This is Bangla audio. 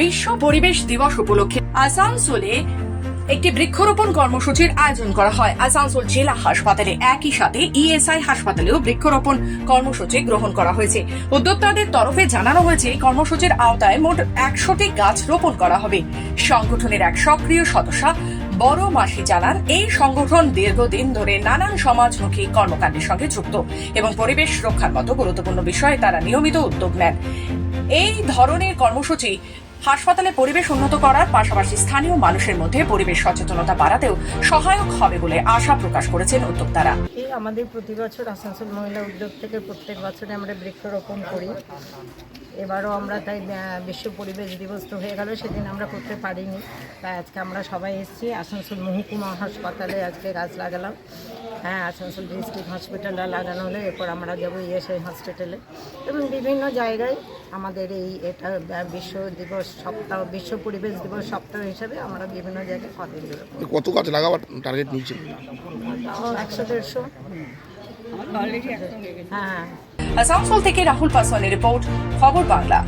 বিশ্ব পরিবেশ দিবস উপলক্ষে আসানসোলে একটি বৃক্ষরোপণ কর্মসূচির আয়োজন করা হয়। আসানসোল জেলা হাসপাতালে একই সাথে ইএসআই হাসপাতালেও বৃক্ষরোপণ কর্মসূচি গ্রহণ করা হয়েছে। উদ্যোক্তাদের তরফে জানানো হয়েছে, এই কর্মসূচির আওতায় মোট একশোটি গাছ রোপণ করা হবে। সংগঠনের এক সক্রিয় সদস্যা বড় মাসি জানান, এই সংগঠন দীর্ঘদিন ধরে নানান সমাজমুখী কর্মকাণ্ডের সঙ্গে যুক্ত এবং পরিবেশ রক্ষার মতো গুরুত্বপূর্ণ বিষয়ে তারা নিয়মিত উদ্যোগ নেন। এই ধরনের কর্মসূচি হাসপাতালে পরিবেশ উন্নত করার পাশাপাশি স্থানীয় মানুষের মধ্যে পরিবেশ সচেতনতা বাড়াতেও সহায়ক হবে বলে আশা প্রকাশ করেছেন উদ্যোক্তারা। আমাদের প্রতি বছর আসানসোল মহিলা উদ্যোগ থেকে প্রত্যেক বছরে আমরা বৃক্ষরোপণ করি। এবারও আমরা তাই বিশ্ব পরিবেশ দিবস তো হয়ে গেল, সেদিন আমরা করতে পারিনি। তাই আজকে আমরা সবাই এসেছি, আসানসোল মহকুমা হাসপাতালে আজকে গাছ লাগালাম। হ্যাঁ আসানসোল ডিস্ট্রিক্ট হসপিটালে লাগানো হলে এরপর আমরা যাব ইএসআই হসপিটালে এবং বিভিন্ন জায়গায় আমাদের এই এটা বিশ্ব দিবস সপ্তাহ বিশ্ব পরিবেশ দিবস সপ্তাহ হিসাবে আমরা বিভিন্ন জায়গায় কদিন কত গাছ লাগাবার টার্গেট নিয়েছেন? তাও একশো দেড়শো। হ্যাঁ। আসানসোল থেকে রাহুল পাসওয়ানের রিপোর্ট খবর বাংলা।